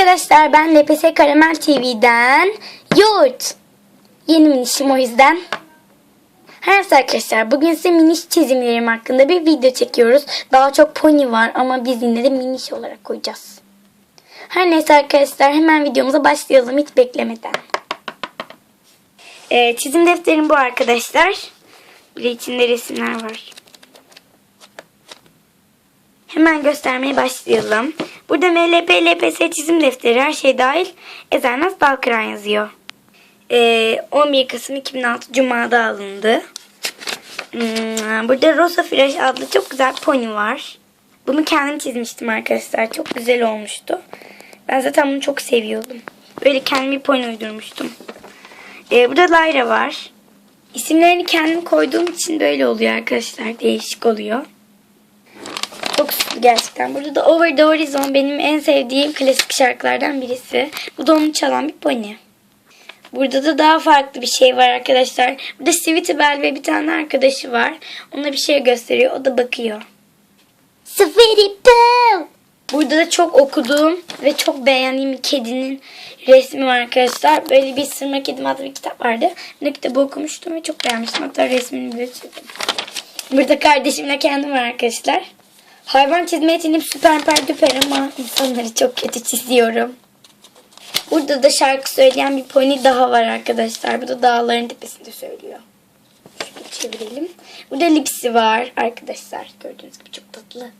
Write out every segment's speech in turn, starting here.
arkadaşlar ben LPS Karamel TV'den Yoğurt. Yeni minişim o yüzden. Her neyse arkadaşlar bugün size miniş çizimlerim hakkında bir video çekiyoruz. Daha çok pony var ama biz yine de miniş olarak koyacağız. Her neyse arkadaşlar hemen videomuza başlayalım hiç beklemeden. Ee, çizim defterim bu arkadaşlar. Bir de içinde resimler var. Hemen göstermeye başlayalım. Burada MLP, LPS çizim defteri her şey dahil Ezernaz Balkıran yazıyor. Ee, 11 Kasım 2006 Cuma'da alındı. Hmm, burada Rosa Flash adlı çok güzel pony var. Bunu kendim çizmiştim arkadaşlar. Çok güzel olmuştu. Ben zaten bunu çok seviyordum. Böyle kendim bir pony uydurmuştum. Ee, burada Lyra var. İsimlerini kendim koyduğum için böyle oluyor arkadaşlar. Değişik oluyor. Gerçekten. Burada da Over the Horizon benim en sevdiğim klasik şarkılardan birisi. Bu da onu çalan bir pony. Burada da daha farklı bir şey var arkadaşlar. Burada Sweetie Belle ve bir tane arkadaşı var. Ona bir şey gösteriyor. O da bakıyor. Sweetie Belle. Burada da çok okuduğum ve çok beğendiğim bir kedinin resmi var arkadaşlar. Böyle bir Sırma Kedim adlı bir kitap vardı. De kitabı okumuştum ve çok beğenmiştim. Hatta resmini bile çizdim. Burada kardeşimle kendim var arkadaşlar. Hayvan çizme yeteneğim süper süper düper ama insanları çok kötü çiziyorum. Burada da şarkı söyleyen bir pony daha var arkadaşlar. Bu da dağların tepesinde söylüyor. Şöyle çevirelim. Burada Lipsi var arkadaşlar. Gördüğünüz gibi çok tatlı.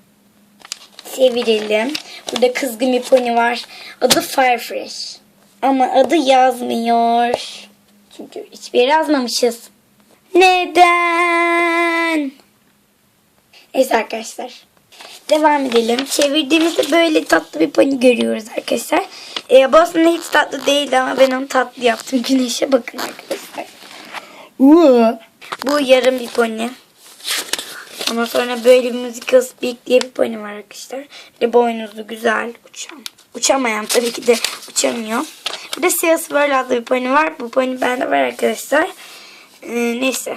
Çevirelim. Burada kızgın bir pony var. Adı Firefresh. Ama adı yazmıyor. Çünkü hiçbir yere yazmamışız. Neden? Neyse arkadaşlar. Devam edelim. Çevirdiğimizde böyle tatlı bir pony görüyoruz arkadaşlar. Ee, bu aslında hiç tatlı değildi ama ben onu tatlı yaptım. Güneşe bakın arkadaşlar. Uuu. Bu yarım bir pony. Ondan sonra böyle bir Musical Speak diye bir pony var arkadaşlar. Ve boynuzlu güzel uçan. Uçamayan tabii ki de uçamıyor. Burada Siyah Swirl adlı bir pony var. Bu pony bende var arkadaşlar. Ee, neyse.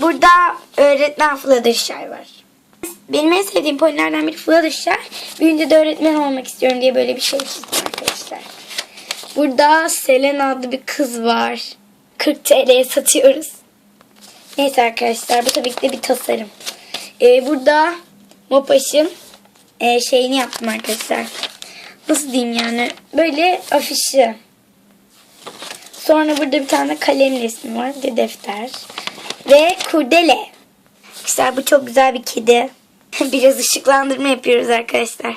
Burada öğretmen Fluttershy var. Benim en sevdiğim ponilerden biri Fluttershy. Büyünce de öğretmen olmak istiyorum diye böyle bir şey çizdim arkadaşlar. Burada Selena adlı bir kız var. 40 TL'ye satıyoruz. Neyse arkadaşlar bu tabii ki de bir tasarım. Ee, burada Mopaş'ın e, şeyini yaptım arkadaşlar. Nasıl diyeyim yani böyle afişi. Sonra burada bir tane kalem resmi var. Bir de defter. Ve kurdele. Arkadaşlar bu çok güzel bir kedi. Biraz ışıklandırma yapıyoruz arkadaşlar.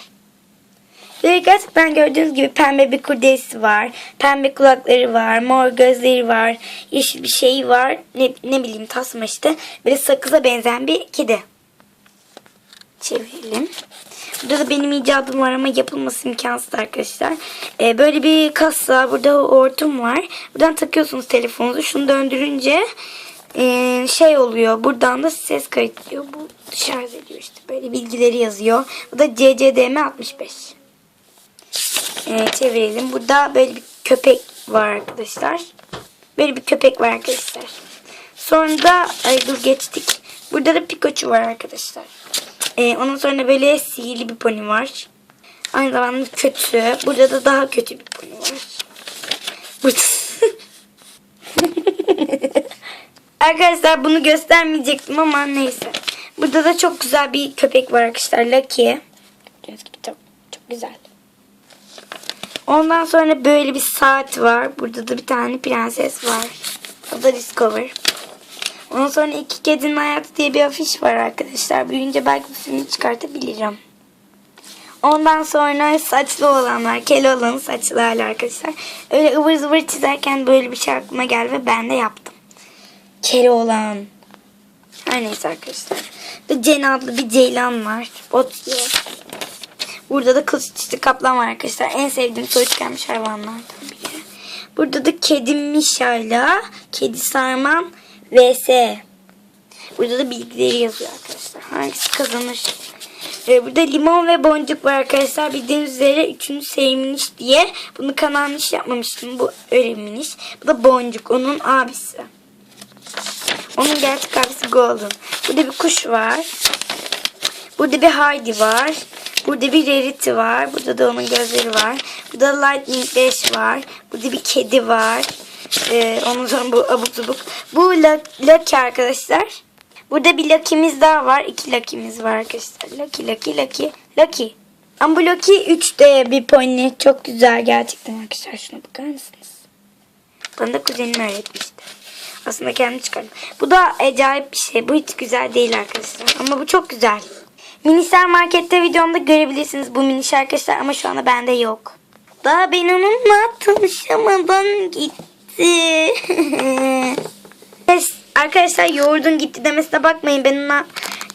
Ve gerçekten gördüğünüz gibi pembe bir kurdelesi var. Pembe kulakları var. Mor gözleri var. Yeşil bir şey var. Ne, ne bileyim tasma işte. Böyle sakıza benzeyen bir kedi. Çevirelim. Burada da benim icadım var ama yapılması imkansız arkadaşlar. Ee, böyle bir kasa. Burada hortum var. Buradan takıyorsunuz telefonunuzu. Şunu döndürünce ee, şey oluyor. Buradan da ses kayıtlıyor. Bu şarj ediyor işte. Böyle bilgileri yazıyor. Bu da CCDM 65. Ee, çevirelim. Burada böyle bir köpek var arkadaşlar. Böyle bir köpek var arkadaşlar. Sonra da ay dur geçtik. Burada da Pikachu var arkadaşlar. Ee, ondan sonra böyle sihirli bir pony var. Aynı zamanda kötü. Burada da daha kötü bir pony var. Burada... Arkadaşlar bunu göstermeyecektim ama neyse. Burada da çok güzel bir köpek var arkadaşlar. Lucky. Gördüğünüz gibi çok, çok güzel. Ondan sonra böyle bir saat var. Burada da bir tane prenses var. O da Discover. Ondan sonra iki kedinin hayatı diye bir afiş var arkadaşlar. Büyüyünce belki bu çıkartabilirim. Ondan sonra saçlı olanlar, Keloğlan'ın saçlı hali arkadaşlar. Öyle ıvır zıvır çizerken böyle bir şey aklıma geldi ve ben de yaptım. Keloğlan. Her neyse arkadaşlar. Ve Cen adlı bir ceylan var. Ot yiyor. Burada da kılıç dişli kaplan var arkadaşlar. En sevdiğim soy tükenmiş hayvanlardan biri. Burada da kedim Mişa'yla kedi sarmam vs. Burada da bilgileri yazıyor arkadaşlar. Hangisi kazanır? Ee, burada limon ve boncuk var arkadaşlar. Bildiğiniz üzere üçüncü seri miniş diye. Bunu kanal yapmamıştım. Bu miniş. Bu da boncuk. Onun abisi. Onun gerçek abisi Golden. Burada bir kuş var. Burada bir Heidi var. Burada bir Rarity var. Burada da onun gözleri var. Burada Lightning Dash var. Burada bir kedi var. Ee, ondan sonra bu abuk subuk. Bu Luck- Lucky arkadaşlar. Burada bir Lucky'miz daha var. İki Lucky'miz var arkadaşlar. Lucky, Lucky, Lucky, Lucky. Ama bu Lucky 3D bir pony. Çok güzel gerçekten arkadaşlar. Şuna bakar mısınız? Bana da kuzenim öğretmişti. Aslında kendi çıkardım. Bu da acayip bir şey. Bu hiç güzel değil arkadaşlar. Ama bu çok güzel. Minisel markette videomda görebilirsiniz bu miniş arkadaşlar ama şu anda bende yok. Daha ben onunla tanışamadan gitti. arkadaşlar yoğurdun gitti demesine bakmayın. Benim ona,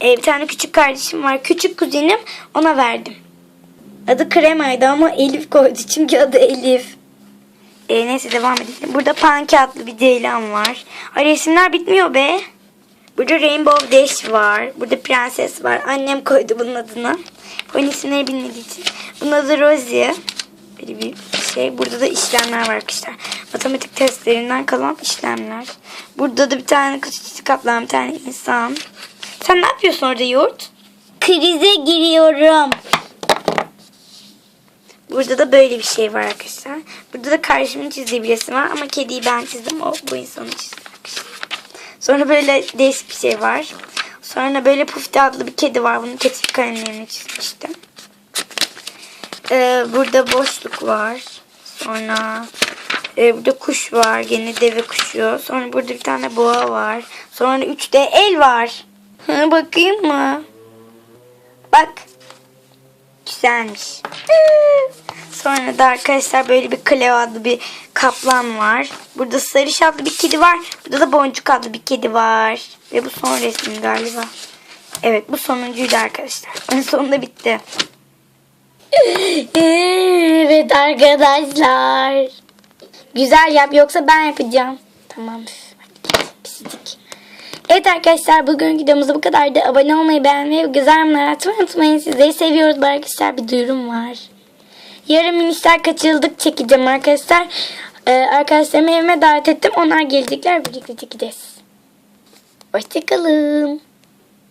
e, bir tane küçük kardeşim var. Küçük kuzenim ona verdim. Adı Krema'ydı ama Elif koydu çünkü adı Elif. E, neyse devam edelim. Burada Panki adlı bir ceylan var. Ay resimler bitmiyor be. Burada Rainbow Dash var. Burada Prenses var. Annem koydu bunun adını. Onun isimleri bilmediği için. Bunun adı Rosie. Böyle bir şey. Burada da işlemler var arkadaşlar. Matematik testlerinden kalan işlemler. Burada da bir tane küçük kaplan, bir tane insan. Sen ne yapıyorsun orada yoğurt? Krize giriyorum. Burada da böyle bir şey var arkadaşlar. Burada da kardeşimin çizdiği bir resim var ama kediyi ben çizdim. O bu insanı çizdi. Sonra böyle değişik bir şey var. Sonra böyle Pufti adlı bir kedi var. Bunu keçi kalemlerini çizmiştim. Ee, burada boşluk var. Sonra e, burada kuş var. Gene deve kuşu. Sonra burada bir tane boğa var. Sonra 3D el var. Hı, bakayım mı? Bak. Güzelmiş. Sonra da arkadaşlar böyle bir Cleo adlı bir kaplan var. Burada sarış adlı bir kedi var. Burada da boncuk adlı bir kedi var. Ve bu son resmin galiba. Evet bu sonuncuydu arkadaşlar. En sonunda bitti. evet arkadaşlar. Güzel yap yoksa ben yapacağım. Tamam. Pislik. Evet arkadaşlar bugün videomuz bu kadardı. Abone olmayı, beğenmeyi ve güzel yorumlar atmayı unutmayın. Sizleri seviyoruz bu arkadaşlar. Bir duyurum var. Yarın minişler kaçırıldık çekeceğim arkadaşlar. Ee, arkadaşlarımı evime davet ettim. Onlar gelecekler. Birlikte çekeceğiz. Hoşçakalın.